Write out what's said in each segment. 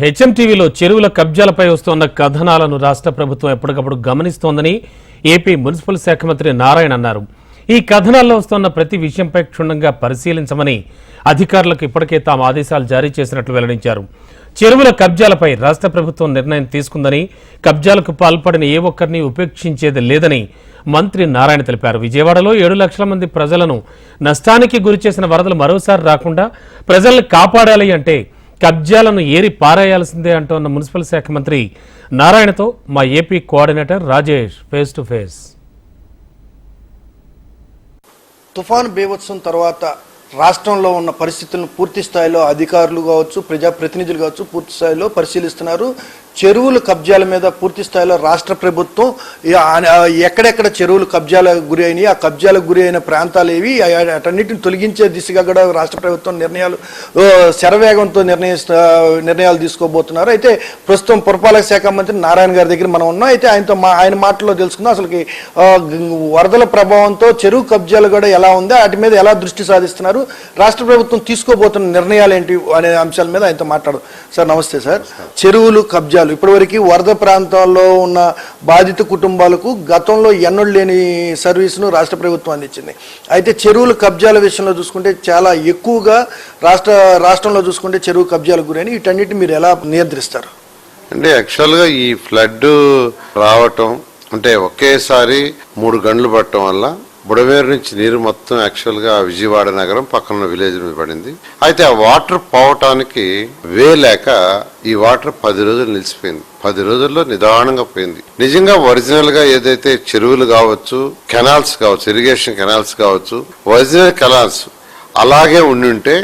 హెచ్ఎంటీవీలో చెరువుల కబ్జాలపై వస్తున్న కథనాలను రాష్ట్ర ప్రభుత్వం ఎప్పటికప్పుడు గమనిస్తోందని ఏపీ మున్సిపల్ శాఖ మంత్రి నారాయణ అన్నారు. ఈ కథనాల్లో వస్తున్న ప్రతి విషయంపై క్షుణ్ణంగా పరిశీలించమని అధికారులకు ఇప్పటికే తాము ఆదేశాలు జారీ చేసినట్లు వెల్లడించారు. చెరువుల కబ్జాలపై రాష్ట్ర ప్రభుత్వం నిర్ణయం తీసుకుందని కబ్జాలకు పాల్పడిన ఏ ఒక్కరిని ఉపేక్షించేది లేదని మంత్రి నారాయణ తెలిపారు. విజయవాడలో ఏడు లక్షల మంది ప్రజలను నష్టానికి గురిచేసిన వరదలు మరోసారి రాకుండా ప్రజల్ని కాపాడాలి అంటే కబ్జాలను ఏరి పారేయాల్సిందే అంటోన్న మున్సిపల్ శాఖ మంత్రి నారాయణతో మా AP coordinator Rajesh face to face. తుఫాను బీభత్సం తర్వాత రాష్ట్రంలో ఉన్న పరిస్థితులను పూర్తి స్థాయిలో అధికారులు కావచ్చు ప్రజాప్రతినిధులు కావచ్చు పూర్తి స్థాయిలో పరిశీలిస్తున్నారు. చెరువుల కబ్జాల మీద పూర్తి స్థాయిలో రాష్ట్ర ప్రభుత్వం ఎక్కడెక్కడ చెరువులు కబ్జాలకు గురి అయినాయి ఆ కబ్జాలకు గురి అయిన ప్రాంతాలు ఏవి అటన్నిటిని తొలగించే దిశగా కూడా రాష్ట్ర ప్రభుత్వం నిర్ణయాలు శరవేగంతో నిర్ణయిస్త నిర్ణయాలు తీసుకోబోతున్నారు. అయితే ప్రస్తుతం పురపాలక శాఖ మంత్రి నారాయణ గారి దగ్గర మనం ఉన్నాం. అయితే ఆయనతో మా ఆయన మాటల్లో తెలుసుకుందాం. అసలుకి వరదల ప్రభావంతో చెరువు కబ్జాలు కూడా ఎలా ఉంది వాటి మీద ఎలా దృష్టి సాధిస్తున్నారు రాష్ట్ర ప్రభుత్వం తీసుకోబోతున్న నిర్ణయాలు ఏంటి అనే అంశాల మీద ఆయనతో మాట్లాడు సార్ నమస్తే సార్. చెరువులు కబ్జాలు ఇప్పటివరకు వరద ప్రాంతాల్లో ఉన్న బాధిత కుటుంబాలకు గతంలో ఎన్నడూ లేని సర్వీసును రాష్ట్ర ప్రభుత్వం అందించింది. అయితే చెరువుల కబ్జాల విషయంలో చూసుకుంటే చాలా ఎక్కువగా రాష్ట్ర రాష్ట్రంలో చూసుకుంటే చెరువు కబ్జాలకు గురైన వీటన్నిటిని మీరు ఎలా నియంత్రిస్తారు? అంటే యాక్చువల్గా ఈ ఫ్లడ్ రావటం అంటే ఒకేసారి మూడు గంటలు పట్టడం వల్ల బుడమేరు నుంచి నీరు మొత్తం యాక్చువల్గా విజయవాడ నగరం పక్కన విలేజ్ మీద పడింది. అయితే ఆ వాటర్ పోవటానికి వే లేక ఈ వాటర్ పది రోజులు నిలిచిపోయింది. పది రోజుల్లో నిదానంగా పోయింది. నిజంగా ఒరిజినల్గా ఏదైతే చెరువులు కావచ్చు కెనాల్స్ కావచ్చు ఇరిగేషన్ కెనాల్స్ కావచ్చు ఒరిజినల్ కెనాల్స్ అలాగే ఉండుంటే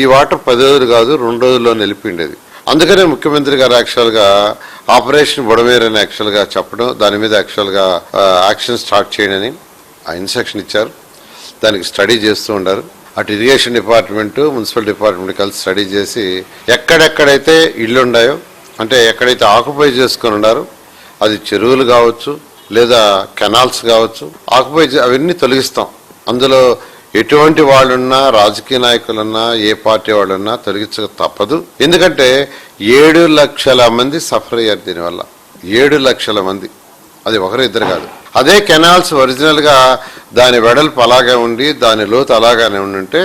ఈ వాటర్ పది రోజులు కాదు రెండు రోజుల్లో నిలిపిండేది. అందుకనే ముఖ్యమంత్రి గారు యాక్చువల్గా ఆపరేషన్ బుడమేర్ అని యాక్చువల్గా చెప్పడం దాని మీద యాక్చువల్గా యాక్షన్ స్టార్ట్ చేయడని ఇన్స్ట్రక్షన్ ఇచ్చారు. దానికి స్టడీ చేస్తూ ఉండారు. అటు ఇరిగేషన్ డిపార్ట్మెంటు మున్సిపల్ డిపార్ట్మెంట్ కలిసి స్టడీ చేసి ఎక్కడెక్కడైతే ఇళ్ళు ఉన్నాయో అంటే ఎక్కడైతే ఆక్యుపై చేసుకొని ఉన్నారో అది చెరువులు కావచ్చు లేదా కెనాల్స్ కావచ్చు ఆక్యుపై అవన్నీ తొలగిస్తాం. అందులో ఎటువంటి వాళ్ళున్నా రాజకీయ నాయకులున్నా ఏ పార్టీ వాళ్ళున్నా తొలగించక తప్పదు. ఎందుకంటే ఏడు లక్షల మంది సఫర్ అయ్యారు దీనివల్ల. ఏడు లక్షల మంది. అది ఒకరు ఇద్దరు కాదు. అదే కెనాల్స్ ఒరిజినల్గా దాని వెడల్పు అలాగే ఉండి దాని లోతు అలాగానే ఉండుంటే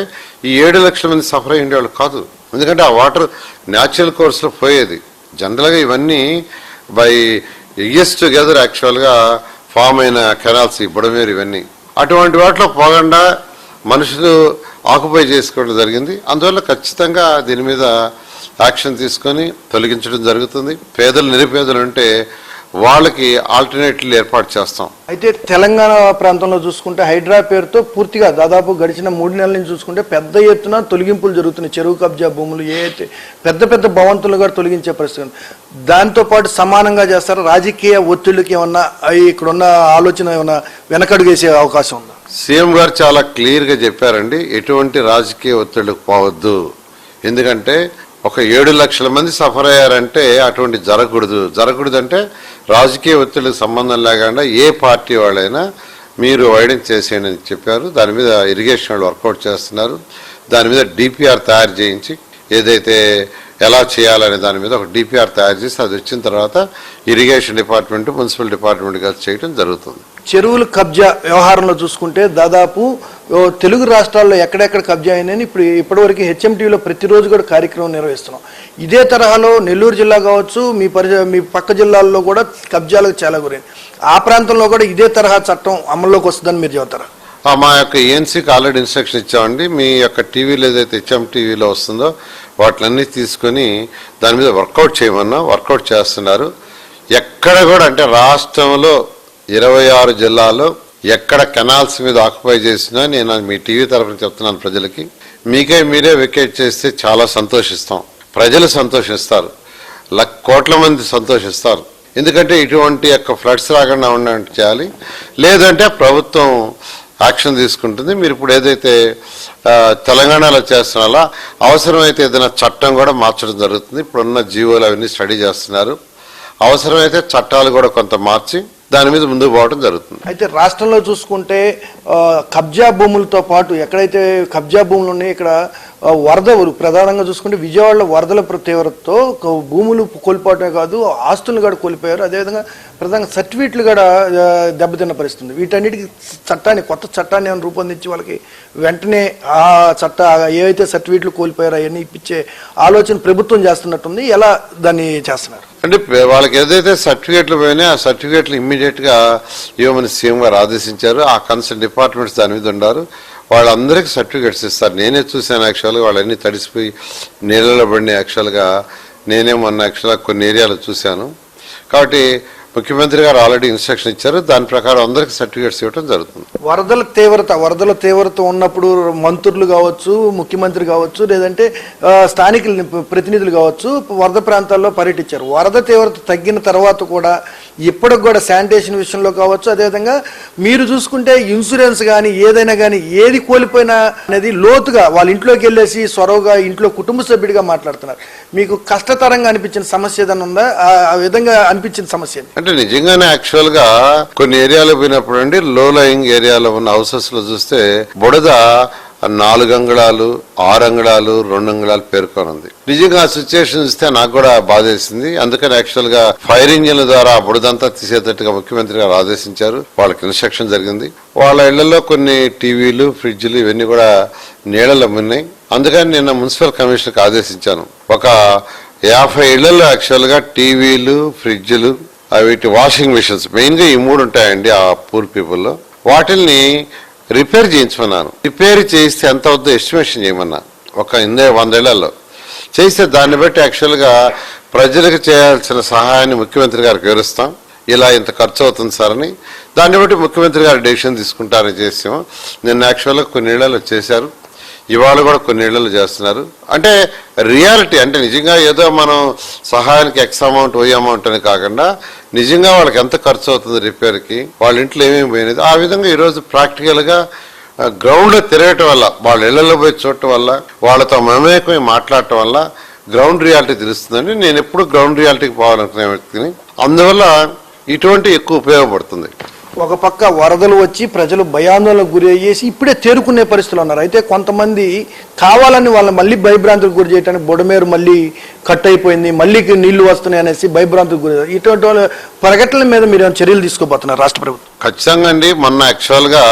ఈ ఏడు లక్షల మంది సఫర్ అయ్యి కాదు. ఎందుకంటే ఆ వాటర్ న్యాచురల్ కోర్స్లో పోయేది. జనరల్గా ఇవన్నీ బై ఇయర్స్ టుగెదర్ యాక్చువల్గా ఫామ్ అయిన కెనాల్స్ ఈ బుడమేరు ఇవన్నీ. అటువంటి వాటిలో పోకుండా మనుషులు ఆక్యుపై చేసుకోవడం జరిగింది. అందువల్ల ఖచ్చితంగా దీని మీద యాక్షన్ తీసుకొని తొలగించడం జరుగుతుంది. పేదలు నిరుపేదలు ఉంటే వాళ్ళకి ఆల్టర్నేటివ్లు ఏర్పాటు చేస్తాం. అయితే తెలంగాణ ప్రాంతంలో చూసుకుంటే హైడ్రా పేరుతో పూర్తిగా దాదాపు గడిచిన మూడు నెలల నుంచి చూసుకుంటే పెద్ద ఎత్తున తొలగింపులు జరుగుతున్నాయి. చెరువు కబ్జా భూములు ఏ అయితే పెద్ద పెద్ద భవంతులు కూడా తొలగించే పరిస్థితి ఉంది. దాంతో పాటు సమానంగా చేస్తారు? రాజకీయ ఒత్తిళ్ళకి ఏమన్నా అవి ఇక్కడ ఉన్న ఆలోచన ఏమన్నా వెనకడుగేసే అవకాశం ఉందా? సీఎం గారు చాలా క్లియర్గా చెప్పారండి ఎటువంటి రాజకీయ ఒత్తిడికి పోవద్దు. ఎందుకంటే ఒక ఏడు లక్షల మంది సఫర్ అయ్యారంటే అటువంటి జరగకూడదు. జరగకూడదు అంటే రాజకీయ ఒత్తిడికి సంబంధం లేకుండా ఏ పార్టీ వాళ్ళైనా మీరు వైడెన్స్ చేసేయండి అని చెప్పారు. దాని మీద ఇరిగేషన్ వాళ్ళు వర్కౌట్ చేస్తున్నారు. దాని మీద డిపిఆర్ తయారు చేయించి ఏదైతే ఎలా చేయాలనే దాని మీద ఒక డిపిఆర్ తయారు చేసి అది వచ్చిన తర్వాత ఇరిగేషన్ డిపార్ట్మెంట్ మున్సిపల్ డిపార్ట్మెంట్ కలిసి చేయడం జరుగుతుంది. చెరువులు కబ్జా వ్యవహారంలో చూసుకుంటే దాదాపు తెలుగు రాష్ట్రాల్లో ఎక్కడెక్కడ కబ్జా అయినాయని ఇప్పుడు ఇప్పటివరకు హెచ్ఎంటీవీలో ప్రతిరోజు కూడా కార్యక్రమం నిర్వహిస్తున్నాం. ఇదే తరహాలో నెల్లూరు జిల్లా కావచ్చు మీ పరి మీ పక్క జిల్లాల్లో కూడా కబ్జాలకు చాలా గురైంది ఆ ప్రాంతంలో కూడా ఇదే తరహా చట్టం అమల్లోకి వస్తుందని మీరు చెబుతారా? మా యొక్క ఏఎన్సీకి ఆల్రెడీ ఇన్స్ట్రక్షన్ ఇచ్చామండి. మీ యొక్క టీవీలో ఏదైతే హెచ్ఎం టీవీలో వస్తుందో వాటిలన్నీ తీసుకొని దాని మీద వర్కౌట్ చేయమన్నా వర్కౌట్ చేస్తున్నారు. ఎక్కడ కూడా అంటే రాష్ట్రంలో ఇరవై ఆరు జిల్లాల్లో ఎక్కడ కెనాల్స్ మీద ఆక్యుపై చేసినా నేను మీ టీవీ తరఫున చెప్తున్నాను ప్రజలకి. మీకే మీరే వికెట్ చేస్తే చాలా సంతోషిస్తాం. ప్రజలు సంతోషిస్తారు. లక్ కోట్ల మంది సంతోషిస్తారు. ఎందుకంటే ఇటువంటి యొక్క ఫ్లడ్స్ రాకుండా ఉన్నట్టు చేయాలి. లేదంటే ప్రభుత్వం యాక్షన్ తీసుకుంటుంది. మీరు ఇప్పుడు ఏదైతే తెలంగాణలో చేస్తున్నారో అవసరమైతే ఏదైనా చట్టం కూడా మార్చడం జరుగుతుంది. ఇప్పుడున్న జీవోలు అవన్నీ స్టడీ చేస్తున్నారు. అవసరమైతే చట్టాలు కూడా కొంత మార్చి దాని మీద ముందుకు పోవడం జరుగుతుంది. అయితే రాష్ట్రంలో చూసుకుంటే కబ్జా భూములతో పాటు ఎక్కడైతే కబ్జా భూములు ఉన్నాయో ఇక్కడ వరద ప్రధానంగా చూసుకుంటే విజయవాడలో వరదల తీవ్రతతో భూములు కోల్పోవటమే కాదు ఆస్తులను కూడా కోల్పోయారు. అదేవిధంగా ప్రధానంగా సర్టిఫికెట్లు కూడా దెబ్బతిన్న పరిస్థితుంది. వీటన్నిటికీ చట్టాన్ని కొత్త చట్టాన్ని ఏమైనా రూపొందించి వాళ్ళకి వెంటనే ఆ చట్ట ఏవైతే సర్టిఫికెట్లు కోల్పోయారో అవన్నీ ఇప్పించే ఆలోచన ప్రభుత్వం చేస్తున్నట్టుంది. ఎలా దాన్ని చేస్తున్నారు? అంటే వాళ్ళకి ఏదైతే సర్టిఫికేట్లు పోయినా ఆ సర్టిఫికేట్లు ఇమ్మీడియట్గా ఇవ్వమని సీఎం గారు ఆదేశించారు. ఆ కన్సర్న్ డిపార్ట్మెంట్స్ దాని మీద ఉన్నారు. వాళ్ళందరికీ సర్టిఫికేట్స్ ఇస్తారు. నేనే చూశాను యాక్చువల్గా వాళ్ళన్నీ తడిసిపోయి నీళ్ళలో పడిన యాక్చువల్గా నేనే మొన్న యాక్చువల్గా కొన్ని ఏరియాలో చూశాను. కాబట్టి ముఖ్యమంత్రి గారు ఆల్రెడీ ఇన్స్ట్రక్షన్ ఇచ్చారు. దాని ప్రకారం అందరికి సర్టిఫికేట్స్ ఇవ్వడం జరుగుతుంది. వరదల తీవ్రత వరదల తీవ్రత ఉన్నప్పుడు మంత్రులు కావచ్చు ముఖ్యమంత్రి కావచ్చు లేదంటే స్థానిక ప్రతినిధులు కావచ్చు వరద ప్రాంతాల్లో పర్యటించారు. వరద తీవ్రత తగ్గిన తర్వాత కూడా ఇప్పటికి కూడా శానిటేషన్ విషయంలో కావచ్చు అదేవిధంగా మీరు చూసుకుంటే ఇన్సూరెన్స్ కానీ ఏదైనా కానీ ఏది కోల్పోయినా అనేది లోతుగా వాళ్ళ ఇంట్లోకి వెళ్ళేసి సొరవగా ఇంట్లో కుటుంబ సభ్యుడిగా మాట్లాడుతున్నారు. మీకు కష్టతరంగా అనిపించిన సమస్య ఏదైనా ఉందా? ఆ- విధంగా అనిపించిన సమస్య అంటే నిజంగానే యాక్చువల్గా కొన్ని ఏరియాలో పోయినప్పుడు అండి లో లయింగ్ ఏరియాలో ఉన్న హౌసెస్లో చూస్తే బుడద నాలుగు అంగుళాలు ఆరు అంగుళాలు రెండు అంగుళాలు పేర్కొని ఉంది నిజంగా ఆ సిచ్యువేషన్ ఇస్తే నాకు కూడా బాధేసింది. అందుకని యాక్చువల్గా ఫైర్ ఇంజిన్ల ద్వారా బుడదంతా తీసేటట్టుగా ముఖ్యమంత్రి గారు ఆదేశించారు. వాళ్ళకి ఇన్స్ట్రక్షన్ జరిగింది. వాళ్ళ ఇళ్ళలో కొన్ని టీవీలు ఫ్రిడ్జ్లు ఇవన్నీ కూడా నీళ్ళలో ఉన్నాయి అందుకని నిన్న మున్సిపల్ కమిషనర్కి ఆదేశించాను. ఒక యాభై ఇళ్ళలో యాక్చువల్గా టీవీలు ఫ్రిడ్జ్లు వీటి వాషింగ్ మిషన్స్ మెయిన్గా ఈ మూడు ఉంటాయండి ఆ పూర్ పీపుల్లో వాటిల్ని రిపేర్ చేయించమన్నాను రిపేర్ చేయిస్తే ఎంత అవుతుందో ఎస్టిమేషన్ చేయమన్నా. ఒక ఇందే వందేళ్ళలో. చేస్తే దాన్ని బట్టి యాక్చువల్గా ప్రజలకు చేయాల్సిన సహాయాన్ని ముఖ్యమంత్రి గారికి వివరిస్తాం. ఇలా ఇంత ఖర్చు అవుతుంది సార్ అని. దాన్ని బట్టి ముఖ్యమంత్రి గారు డెసిషన్ తీసుకుంటారని చేసాము. నిన్న యాక్చువల్గా కొన్ని ఇళ్ళలో చేశారు. ఇవాళ కూడా కొన్ని ఇళ్ళలో చేస్తున్నారు. అంటే రియాలిటీ అంటే నిజంగా ఏదో మనం సహాయానికి ఎక్స్ అమౌంట్ వై అమౌంట్ అని కాకుండా నిజంగా వాళ్ళకి ఎంత ఖర్చు అవుతుంది రిపేర్కి వాళ్ళ ఇంట్లో ఏమేమి పోయినది ఆ విధంగా ఈరోజు ప్రాక్టికల్గా గ్రౌండ్ తిరగటం వల్ల వాళ్ళ ఇళ్ళలో పోయి చూడటం వల్ల వాళ్ళతో మమేకమై మాట్లాడటం వల్ల గ్రౌండ్ రియాలిటీ తెలుస్తుందండి. నేను ఎప్పుడు గ్రౌండ్ రియాలిటీకి పోవాలనుకునే వ్యక్తిని. అందువల్ల ఇటువంటి ఎక్కువ ఉపయోగపడుతుంది. ఒక పక్క వరదలు వచ్చి ప్రజలు భయాందోళనకు గురి అయ్యేసి ఇప్పుడే తేరుకునే పరిస్థితులు ఉన్నారు అయితే కొంతమంది కావాలని వాళ్ళని మళ్ళీ భయభ్రాంతులకు గురి చేయడానికి బుడమేరు మళ్ళీ కట్ అయిపోయింది మళ్ళీ నీళ్ళు వస్తున్నాయి అనేసి భయభ్రాంతులకు గురి ఇటువంటి వాళ్ళ ప్రకటనల మీద మీరు చర్యలు తీసుకోబోతున్నారు రాష్ట్ర ప్రభుత్వం? ఖచ్చితంగా అండి. మొన్న యాక్చువల్గా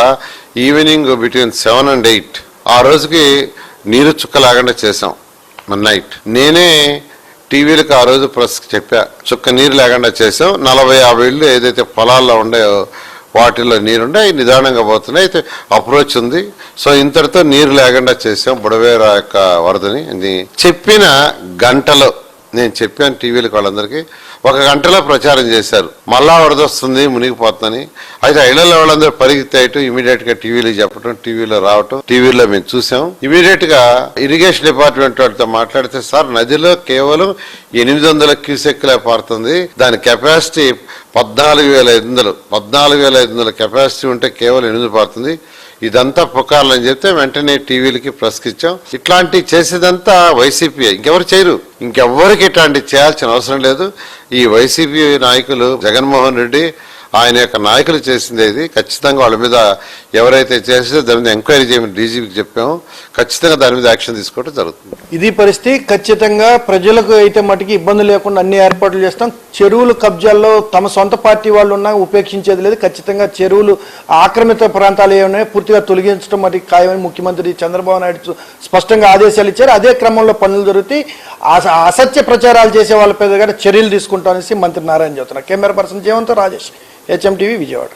evening between seven and eight ఆ రోజుకి నీరు చుక్క లేకుండా చేసాం మన నైట్ నేనే టీవీలకు ఆ రోజు ప్రెస్ చెప్పా చుక్క నీరు లేకుండా చేసాం నలభై యాభై ఇళ్ళు ఏదైతే పొలాల్లో ఉండాయో వాటిల్లో నీరుండే అవి నిదానంగా పోతున్నాయి. అయితే అప్రోచ్ ఉంది. సో ఇంతటితో నీరు లేకుండా చేసాం బుడవేర యొక్క వరదని. చెప్పిన గంటలో నేను చెప్పాను టీవీలకు వాళ్ళందరికీ ఒక గంటలో ప్రచారం చేశారు. మళ్ళా వరద వస్తుంది మునిగిపోతుందని. అయితే ఇళ్ళలో వాళ్ళందరూ పరిగెత్తాయిటు ఇమీడియట్గా టీవీలో చెప్పడం టీవీలో రావటం టీవీలో మేము చూసాం. ఇమీడియట్గా ఇరిగేషన్ డిపార్ట్మెంట్ వాళ్ళతో మాట్లాడితే సార్ నదిలో కేవలం ఎనిమిది వందల క్యూసెక్లే పారుతుంది. దాని కెపాసిటీ పద్నాలుగు వేల ఐదు వందలు. పద్నాలుగు వేల ఐదు వందల కెపాసిటీ ఉంటే కేవలం ఎనిమిది పారుతుంది. ఇదంతా పుకార్లు చెప్తే వెంటనే టీవీలకి ప్రశ్నించాం. ఇట్లాంటి చేసేదంతా వైసీపీ ఇంకెవరు చేయరు. ఇంకెవ్వరికి ఇట్లాంటి చేయాల్సిన అవసరం లేదు. ఈ వైసీపీ నాయకులు జగన్మోహన్ రెడ్డి ఆయన యొక్క నాయకులు చేసింది ఇది ఖచ్చితంగా వాళ్ళ మీద ఎవరైతే చేస్తే దాని మీద ఎంక్వైరీ చేయమని డీజీపీకి చెప్పాము ఖచ్చితంగా దాని మీద యాక్షన్ తీసుకోవడం జరుగుతుంది. ఇది పరిస్థితి. ఖచ్చితంగా ప్రజలకు అయితే మటుకి ఇబ్బంది లేకుండా అన్ని ఏర్పాట్లు చేస్తాం. చెరువులు కబ్జాల్లో తమ సొంత పార్టీ వాళ్ళు ఉన్నా ఉపేక్షించేది లేదు. ఖచ్చితంగా చెరువులు ఆక్రమిత ప్రాంతాలు ఏమైనా పూర్తిగా తొలగించడం మటుకు ఖాయమని ముఖ్యమంత్రి చంద్రబాబు నాయుడు స్పష్టంగా ఆదేశాలు ఇచ్చారు. అదే క్రమంలో పనులు జరుగుతాయి. అసత్య ప్రచారాలు చేసే వాళ్ళ మీద చర్యలు తీసుకుంటామనేసి మంత్రి నారాయణ చెబుతున్నారు. కెమెరా పర్సన్ జీవంతో రాజేష్. HM TV Vijayawada